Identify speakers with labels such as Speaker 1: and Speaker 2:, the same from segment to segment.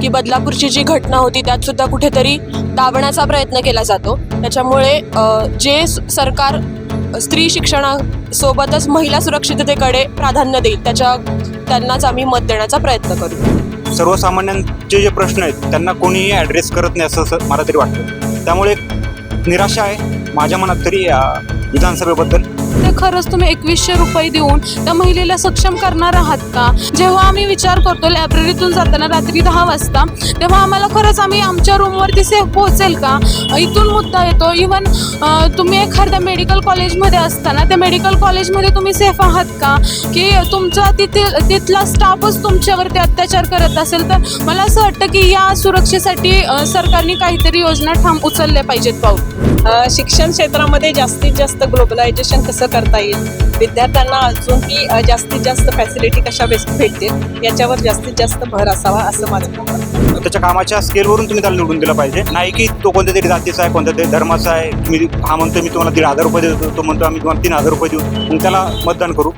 Speaker 1: की बदलापूरची जी घटना होती त्यात सुद्धा कुठेतरी दाबण्याचा प्रयत्न केला जातो. त्याच्यामुळे जे सरकार स्त्री शिक्षणासोबतच महिला सुरक्षिततेकडे प्राधान्य देईल त्याच्या त्यांनाच आम्ही मत देण्याचा प्रयत्न करू.
Speaker 2: सर्वसामान्यांचे जे प्रश्न आहेत त्यांना कोणीही ॲड्रेस करत नाही असं असं मला तरी वाटतं. त्यामुळे निराशा आहे. माझ्या मनात तरी या विधानसभेबद्दल.
Speaker 3: ते खरंच तुम्ही एकवीसशे रुपये देऊन त्या महिलेला सक्षम करणार आहात का? जेव्हा आम्ही विचार करतो लायब्ररीतून जाताना रात्री दहा वाजता तेव्हा आम्हाला खरंच आम्ही आमच्या रूमवरती सेफ पोहोचेल का? इथून मुद्दा येतो. इवन तुम्ही एखाद्या मेडिकल कॉलेजमध्ये असताना त्या मेडिकल कॉलेजमध्ये तुम्ही सेफ आहात का? की तुमचा तिथे तिथला स्टाफच तुमच्यावरती अत्याचार करत असेल तर मला असं वाटतं की या सुरक्षेसाठी सरकारने काहीतरी योजना ठाम उचलल्या पाहिजेत पाऊल
Speaker 4: अ, शिक्षण क्षेत्रामध्ये जास्तीत जास्त ग्लोबलायझेशन कसं करता येईल? विद्यार्थ्यांना अजूनही जास्तीत जास्त फॅसिलिटी कशा बेस्ट भेटतील? याच्यावर जास्तीत जास्त भर असावा असं माझं
Speaker 2: त्याच्या कामाच्या स्केलवरून तुम्ही त्याला निवडून दिलं पाहिजे. नाही की तो कोणत्या तरी जातीचा आहे कोणत्या तरी धर्माचा आहे. मी हा म्हणतो मी तुम्हाला दीड हजार रुपये देतो तो म्हणतो आम्ही तुम्हाला तीन हजार रुपये देऊ. मग त्याला मतदान करू.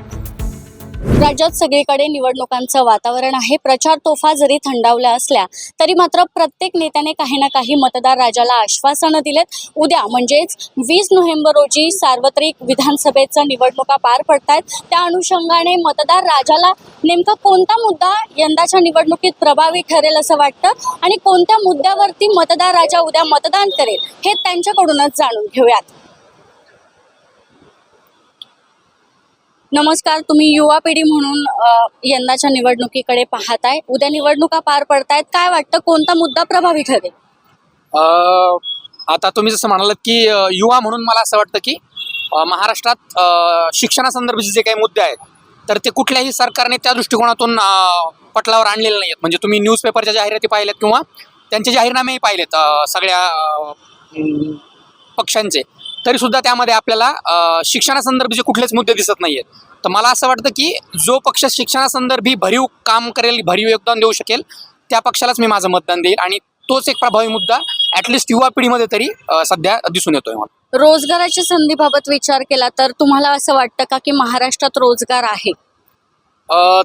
Speaker 5: राज्यात सगळीकडे निवडणुकांचं वातावरण आहे. प्रचार तोफा जरी थंडावल्या असल्या तरी मात्र प्रत्येक नेत्याने काही ना काही मतदार राजाला आश्वासनं दिलेत. उद्या म्हणजेच वीस नोव्हेंबर रोजी सार्वत्रिक विधानसभेचं निवडणुका पार पडतायत. त्या अनुषंगाने मतदार राजाला नेमका कोणता मुद्दा यंदाच्या निवडणुकीत प्रभावी ठरेल असं वाटतं? आणि कोणत्या मुद्द्यावरती मतदार राजा उद्या मतदान करेल हे त्यांच्याकडूनच जाणून घेऊयात. नमस्कार तुम्ही युवा पिढी म्हणून यंदाच्या निवडणुकीकडे पाहताय. उद्या निवडणुका पार पडतायत. काय वाटतं कोणता मुद्दा प्रभावी ठरेल?
Speaker 6: अ, आता तुम्ही जसं म्हणालात की युवा म्हणून मला असं वाटतं की महाराष्ट्रात शिक्षणासंदर्भाचे जे काही मुद्दे आहेत तर ते कुठल्याही सरकारने त्या दृष्टिकोनातून पटलावर आणलेले नाही आहेत म्हणजे तुम्ही न्यूजपेपरच्या जाहिराती पाहिल्यात किंवा त्यांचे जाहीरनामेही पाहिलेत सगळ्या पक्षांचे तरी सुद्धा त्यामध्ये आपल्याला शिक्षणासंदर्भाचे कुठलेच मुद्दे दिसत नाही आहेत तर मला असं वाटतं की जो पक्ष शिक्षणासंदर्भी भरीव काम करेल भरीव योगदान देऊ शकेल त्या पक्षालाच मी माझं मतदान देईल आणि तोच एक प्रभावी मुद्दा ॲटलिस्ट युवा पिढीमध्ये तरी सध्या दिसून येतोय मला.
Speaker 5: रोजगाराच्या संधीबाबत विचार केला तर तुम्हाला असं वाटतं का की महाराष्ट्रात रोजगार आहे?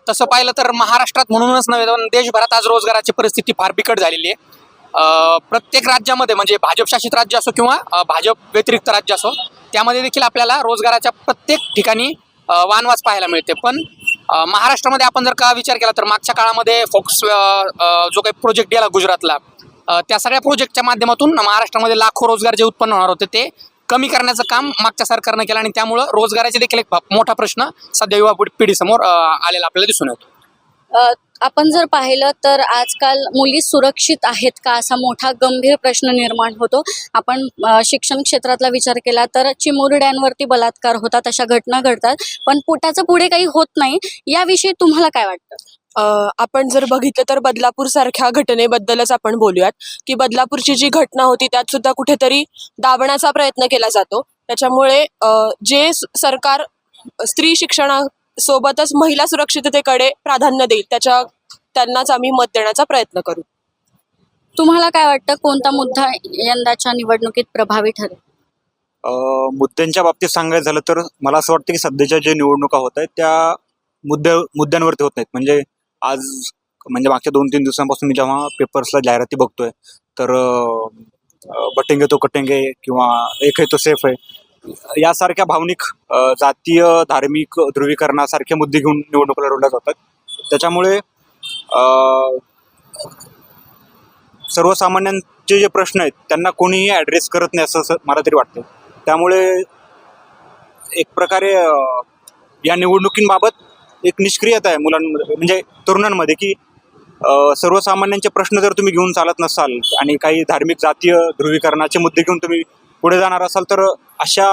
Speaker 6: तसं पाहिलं तर महाराष्ट्रात म्हणूनच नव्हे तर देशभरात आज रोजगाराची परिस्थिती फार बिकट झालेली आहे. प्रत्येक राज्यामध्ये म्हणजे भाजप शासित राज्य असो किंवा भाजप व्यतिरिक्त राज्य असो त्यामध्ये देखील आपल्याला रोजगाराच्या प्रत्येक ठिकाणी वानवास पाहायला मिळते. पण महाराष्ट्रामध्ये आपण जर का विचार केला तर मागच्या काळामध्ये फोक्स जो काही प्रोजेक्ट गेला गुजरातला त्या सगळ्या प्रोजेक्टच्या माध्यमातून महाराष्ट्रामध्ये लाखो रोजगार जे उत्पन्न होणार होते ते कमी करण्याचं काम मागच्या सरकारनं केलं आणि त्यामुळं रोजगाराचे देखील एक मोठा प्रश्न सध्या युवा पिढीसमोर आलेला आपल्याला दिसून येतो.
Speaker 5: आपण जर पाहिलं तर आजकाल मुली सुरक्षित आहेत का असा मोठा गंभीर प्रश्न निर्माण होतो. आपण शिक्षण क्षेत्रातला विचार केला तर चिमुरड्यांवरती बलात्कार होतात अशा घटना घडतात. पण पोटाचं पुढे काही होत नाही याविषयी तुम्हाला काय वाटतं?
Speaker 1: आपण जर बघितलं तर बदलापूर सारख्या घटनेबद्दलच आपण बोलूयात. की बदलापूरची जी घटना होती त्यात सुद्धा कुठेतरी दाबण्याचा प्रयत्न केला जातो. त्याच्यामुळे जे सरकार स्त्री शिक्षणासोबतच महिला सुरक्षिततेकडे प्राधान्य देईल. त्याच्या त्यांनाच आम्ही मत देण्याचा प्रयत्न करू.
Speaker 5: तुम्हाला काय वाटतं? कोणता मुद्दा यंदाच्या निवडणुकीत प्रभावी ठरेल?
Speaker 2: अ, मुद्द्यांच्या बाबतीत सांगायचं झालं तर मला असं वाटतं की सध्याच्या जे निवडणुका होत आहेत त्या मुद्द्या मुद्द्यांवरती होत नाहीत. म्हणजे आज म्हणजे मागच्या दोन तीन दिवसांपासून मी जेव्हा पेपर्सला जाहिराती बघतोय तर बटेंगे तो कटेंगे किंवा एक आहे तो सेफ आहे यासारख्या भावनिक जातीय धार्मिक ध्रुवीकरणासारखे मुद्दे घेऊन निवडणुका लढवल्या जातात. त्याच्यामुळे सर्वसामान्यांचे जे प्रश्न आहेत त्यांना कोणीही ॲड्रेस करत नाही असं असं मला तरी वाटतं. त्यामुळे एक प्रकारे या निवडणुकींबाबत एक निष्क्रियता आहे मुलांमध्ये म्हणजे तरुणांमध्ये की सर्वसामान्यांचे प्रश्न जर तुम्ही घेऊन चालत नसाल आणि काही धार्मिक जातीय ध्रुवीकरणाचे मुद्दे घेऊन तुम्ही पुढे जाणार असाल तर अशा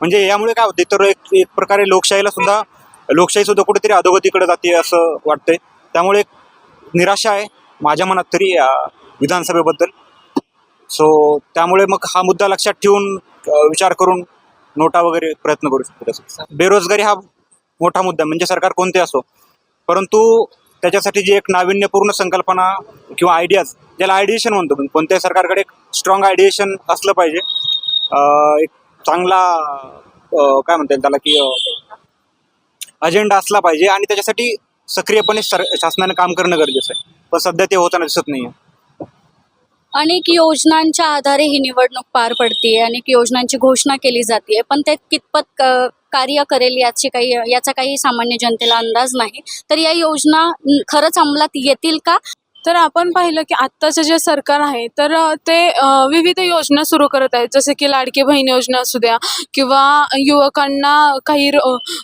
Speaker 2: म्हणजे यामुळे काय होते तर एक एक प्रकारे लोकशाहीला सुद्धा लोकशाही सुद्धा कुठेतरी अधोगतीकडे जाते असं वाटतंय. त्यामुळे एक निराशा आहे माझ्या मनात तरी विधानसभेबद्दल. सो त्यामुळे मग हा मुद्दा लक्षात ठेवून विचार करून नोटा वगैरे प्रयत्न करू शकतो बेरोजगारी हा मोठा मुद्दा म्हणजे सरकार कोणते असो. परंतु त्याच्यासाठी जी एक नाविन्यपूर्ण संकल्पना किंवा आयडियाज ज्याला आयडिएशन म्हणतो म्हणजे कोणत्याही सरकारकडे एक स्ट्रॉंग आयडिएशन असलं पाहिजे. एक चांगला काय म्हणता येईल त्याला की अजेंडा असला पाहिजे आणि त्याच्यासाठी सक्रियपणे शासनाने काम करणं गरजेचं आहे. पण सध्या ते होताना दिसत नाही
Speaker 5: अनेक योजनांच्या आधारे ही निवडणूक पार पडते अनेक योजनांची घोषणा केली जाते पण ते कितपत कार्य करेल याची काही याचा काही सामान्य जनतेला अंदाज नाही. तर या योजना खरंच अंमलात येतील का?
Speaker 3: तर आपण पाहिलं की आत्ताचं जे सरकार आहे तर ते विविध योजना सुरू करत आहेत. जसे की लाडकी बहीण योजना असू द्या किंवा युवकांना काही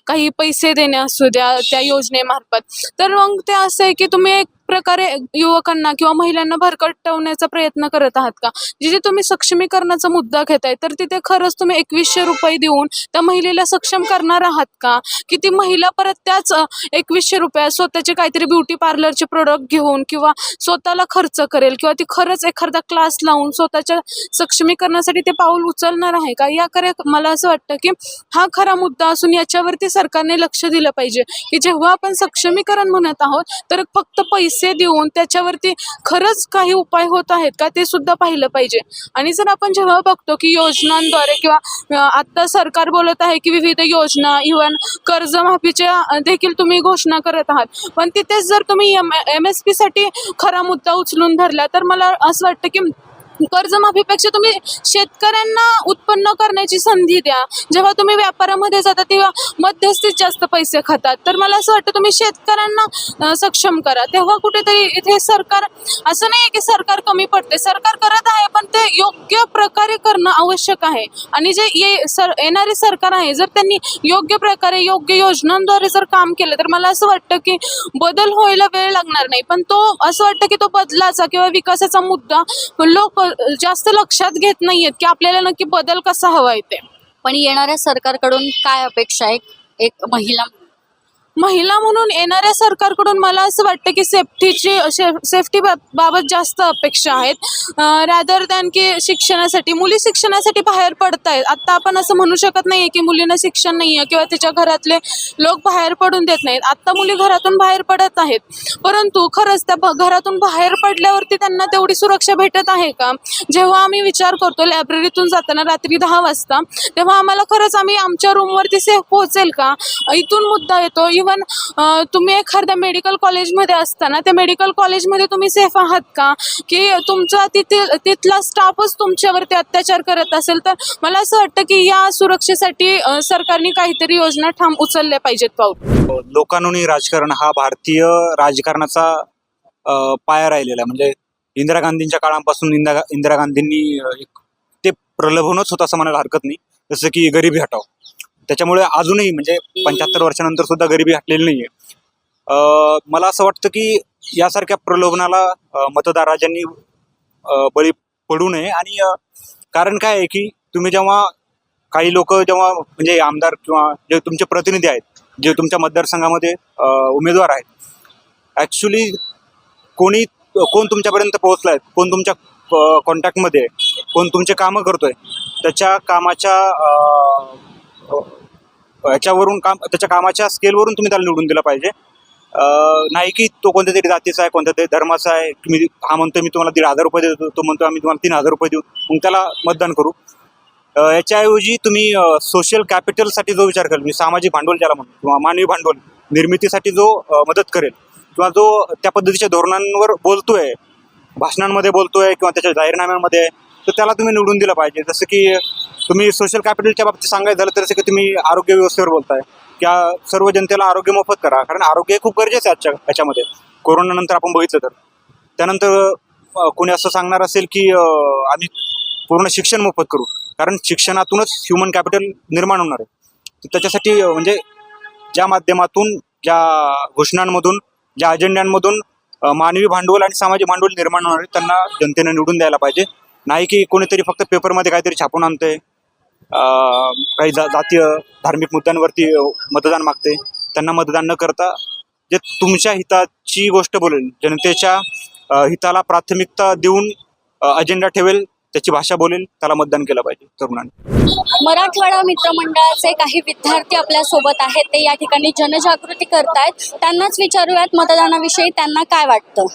Speaker 3: काही पैसे देणे असू द्या त्या योजनेमार्फत. तर मग ते असं आहे की तुम्ही एक प्रकारे युवकांना किंवा महिलांना भरकटवण्याचा प्रयत्न करत आहात का? जिथे तुम्ही सक्षमीकरणाचा मुद्दा घेताय तर तिथे खरंच तुम्ही एकवीसशे रुपये देऊन त्या महिलेला सक्षम करणार आहात का? की ती महिला परत त्याच एकवीसशे रुपयात स्वतःचे काहीतरी ब्युटी पार्लरचे प्रोडक्ट घेऊन किंवा स्वतःला खर्च करेल किंवा ती खरंच एखादा क्लास लावून स्वतःच्या सक्षमीकरणासाठी ते पाऊल उचलणार आहे का? याकडे मला असं वाटतं की हा खरा मुद्दा असून याच्यावरती सरकारने लक्ष दिलं पाहिजे की जेव्हा आपण सक्षमीकरण म्हणत आहोत तर फक्त पैसे पैसे देऊन त्याच्यावरती खरंच काही उपाय होत आहेत का ते सुद्धा पाहिलं पाहिजे. आणि जर आपण जेव्हा बघतो की योजनांद्वारे किंवा आत्ता आता सरकार बोलत आहे की विविध योजना इव्हन कर्जमाफीच्या देखील तुम्ही घोषणा करत आहात. पण तिथेच जर तुम्ही एम एम एस पीसाठी खरा मुद्दा उचलून धरला तर मला असं वाटतं की कर्जमाफीपेक्षा तुम्ही शेतकऱ्यांना उत्पन्न करण्याची संधी द्या. जेव्हा तुम्ही व्यापारामध्ये जाता तेव्हा मध्यस्थीच जास्त पैसे खातात. तर मला असं वाटतं तुम्ही शेतकऱ्यांना सक्षम करा. तेव्हा कुठेतरी इथे सरकार असं नाही की सरकार कमी पडते. सरकार करत आहे पण ते योग्य प्रकारे करणं आवश्यक आहे. आणि जे ये सर येणारे सरकार आहे जर त्यांनी योग्य प्रकारे योग्य योजनांद्वारे जर काम केलं तर मला असं वाटतं की बदल व्हायला वेळ लागणार नाही. पण तो असं वाटतं की तो बदलाचा किंवा विकासाचा मुद्दा लोक जास्त लक्षात घेत नाहीयेत की आपल्याला नक्की बदल कसा हवा आहे ते.
Speaker 5: पण येणाऱ्या सरकारकडून काय अपेक्षा आहे? एक महिला
Speaker 3: महिला म्हणून येणाऱ्या सरकारकडून मला असं वाटतं की सेफ्टीची सेफ्टी बाबत जास्त अपेक्षा आहेत. रॅदर दॅन की शिक्षणासाठी मुली शिक्षणासाठी बाहेर पडत आहेत आत्ता आपण असं म्हणू शकत नाही की मुलींना शिक्षण नाही आहे किंवा तिच्या घरातले लोक बाहेर पडून देत नाहीत. आत्ता मुली घरातून बाहेर पडत आहेत. परंतु खरंच त्या घरातून बाहेर पडल्यावरती त्यांना तेवढी सुरक्षा भेटत आहे का? जेव्हा आम्ही विचार करतो लायब्ररीतून जाताना रात्री दहा वाजता तेव्हा आम्हाला खरंच आम्ही आमच्या रूमवरती सेफ पोहोचेल का? इथून मुद्दा येतो इवन तुम्ही एखाद्या मेडिकल कॉलेजमध्ये असताना त्या मेडिकल कॉलेजमध्ये तुम्ही सेफ आहात का? की तुमचा तिथे तिथला स्टाफच तुमच्यावरती अत्याचार करत असेल तर मला असं वाटतं की या सुरक्षेसाठी सरकारने काहीतरी योजना ठाम उचलल्या पाहिजेत पाऊल.
Speaker 2: लोकांनी राजकारण हा भारतीय राजकारणाचा पाया राहिलेला आहे. म्हणजे इंदिरा गांधींच्या काळापासून इंदिरा इंदिरा गांधींनी एक ते प्रलोभनच होतं असं म्हणायला हरकत नाही. जसं की गरिबी हटाव त्याच्यामुळे अजूनही म्हणजे पंच्याहत्तर वर्षानंतर सुद्धा गरिबी हटलेली नाही आहे मला असं वाटतं की यासारख्या प्रलोभनाला अ, मतदार राजांनी अ, बळी पडू नये. आणि कारण काय आहे की तुम्ही जेव्हा काही लोक जेव्हा म्हणजे आमदार किंवा जे तुमचे प्रतिनिधी आहेत जे तुमच्या मतदारसंघामध्ये उमेदवार आहेत ॲक्च्युली कोणी कोण तुमच्यापर्यंत पोहोचला आहे कोण तुमच्या कॉन्टॅक्टमध्ये आहे कोण तुमचे कामं करतोय त्याच्या कामाच्या हो. ह्याच्यावरून काम त्याच्या कामाच्या स्केलवरून तुम्ही त्याला निवडून दिलं पाहिजे. नाही की तो कोणत्या तरी जातीचा आहे कोणत्या तरी धर्माचा आहे तुम्ही हा म्हणतो मी तुम्हाला दीड हजार रुपये देतो तो म्हणतो आम्ही तुम्हाला तीन हजार रुपये देऊ मग त्याला मतदान करू. याच्याऐवजी तुम्ही सोशल कॅपिटलसाठी जो विचार करेल म्हणजे सामाजिक भांडवल ज्याला म्हणतो किंवा मानवी भांडवल निर्मितीसाठी जो मदत करेल किंवा जो त्या पद्धतीच्या धोरणांवर बोलतोय भाषणांमध्ये बोलतोय किंवा त्याच्या जाहीरनाम्यांमध्ये आहे, तर त्याला तुम्ही निवडून दिलं पाहिजे. जसं की तुम्ही सोशल कॅपिटलच्या बाबतीत सांगायचं झालं तर जसं की तुम्ही आरोग्य व्यवस्थेवर बोलताय. त्या सर्व जनतेला आरोग्य मोफत करा. कारण आरोग्य हे खूप गरजेचं आहे आजच्या याच्यामध्ये. कोरोनानंतर आपण बघितलं तर. त्यानंतर कोणी असं सांगणार असेल की आम्ही पूर्ण शिक्षण मोफत करू. कारण शिक्षणातूनच ह्युमन कॅपिटल निर्माण होणार आहे. त्याच्यासाठी म्हणजे ज्या माध्यमातून ज्या घोषणांमधून ज्या अजेंड्यांमधून मानवी भांडवल आणि सामाजिक भांडवल निर्माण होणार आहे त्यांना जनतेने निवडून द्यायला पाहिजे. नाही की कोणीतरी फक्त पेपरमध्ये काहीतरी छापून आणतंय. काही जा जातीय धार्मिक मुद्द्यांवरती मतदान मागते त्यांना मतदान न करता जे तुमच्या हिताची गोष्ट बोलेल जनतेच्या हिताला प्राथमिकता देऊन अजेंडा ठेवेल त्याची भाषा बोलेल त्याला मतदान केलं पाहिजे तरुणांनी.
Speaker 5: मराठवाडा मित्रमंडळाचे काही विद्यार्थी आपल्यासोबत आहेत ते या ठिकाणी जनजागृती करतायत. त्यांनाच विचारूयात मतदानाविषयी त्यांना काय वाटतं?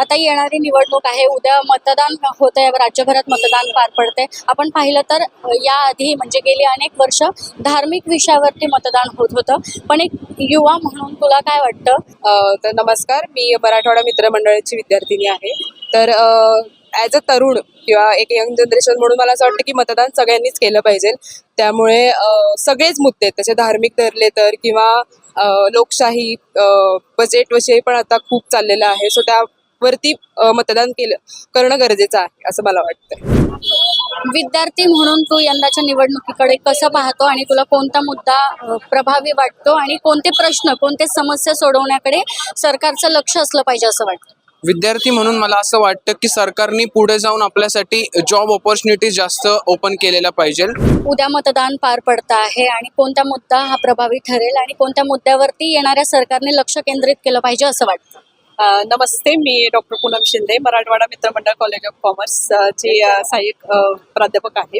Speaker 5: आता येणारी निवडणूक आहे. उद्या मतदान होत आहे राज्यभरात मतदान पार पडते आपण पाहिलं तर याआधी म्हणजे गेली अनेक वर्ष धार्मिक विषयावरती मतदान होत होतं. पण एक युवा म्हणून तुला काय वाटतं?
Speaker 7: तर नमस्कार. मी मराठवाडा मित्रमंडळाची विद्यार्थिनी आहे. तर ॲज अ तरुण किंवा एक यंग जनरेशन म्हणून मला असं वाटतं की मतदान सगळ्यांनीच केलं पाहिजे. त्यामुळे सगळेच मुद्दे आहेत. त्याचे धार्मिक धरले तर किंवा लोकशाही बजेट विषयी पण आता खूप चाललेलं आहे. सो त्या अ, मतदान केलं करणं गरजेचं आहे असं मला वाटतं
Speaker 5: विद्यार्थी म्हणून तू यंदाच्या निवडणुकीकडे कसं पाहतो आणि तुला कोणता मुद्दा प्रभावी वाटतो आणि कोणते प्रश्न कोणते समस्या सोडवण्याकडे सरकारचं लक्ष असलं पाहिजे असं वाटतं?
Speaker 8: विद्यार्थी म्हणून मला असं वाटतं की सरकारने पुढे जाऊन आपल्यासाठी जॉब ऑपॉर्च्युनिटीज जास्त ओपन केलेल्या पाहिजे.
Speaker 5: उद्या मतदान पार पडतं आहे आणि कोणता मुद्दा हा प्रभावी ठरेल आणि कोणत्या मुद्द्यावरती येणाऱ्या सरकारने लक्ष केंद्रित केलं पाहिजे असं वाटतं?
Speaker 4: नमस्ते मी doctor Poonam Shinde Marathwada Mitramandal college of commerce चे ची सहाय्यक प्राध्यापक आहे.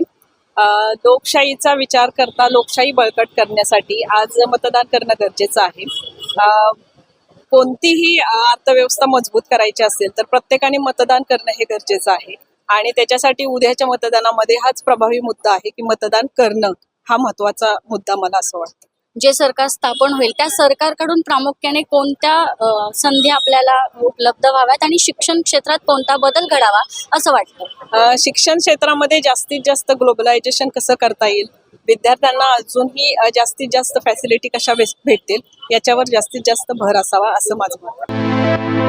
Speaker 4: लोकशाहीचा विचार करता लोकशाही बळकट करण्यासाठी आज मतदान करणं गरजेचं आहे. कोणतीही अर्थव्यवस्था मजबूत करायची असेल तर प्रत्येकाने मतदान करणं हे गरजेचं आहे. आणि त्याच्यासाठी उद्याच्या मतदानामध्ये हाच प्रभावी मुद्दा आहे की मतदान करणं हा महत्त्वाचा मुद्दा मला असं वाटतं.
Speaker 5: जे सरकार स्थापन होईल त्या सरकारकडून प्रामुख्याने कोणत्या संधी आपल्याला उपलब्ध व्हाव्यात आणि शिक्षण क्षेत्रात कोणता बदल घडावा असं वाटतं?
Speaker 4: शिक्षण क्षेत्रामध्ये जास्तीत जास्त ग्लोबलायझेशन कसं करता येईल? विद्यार्थ्यांना अजूनही जास्तीत जास्त फॅसिलिटी कशा भेटतील? याच्यावर जास्तीत जास्त भर असावा असं माझं मत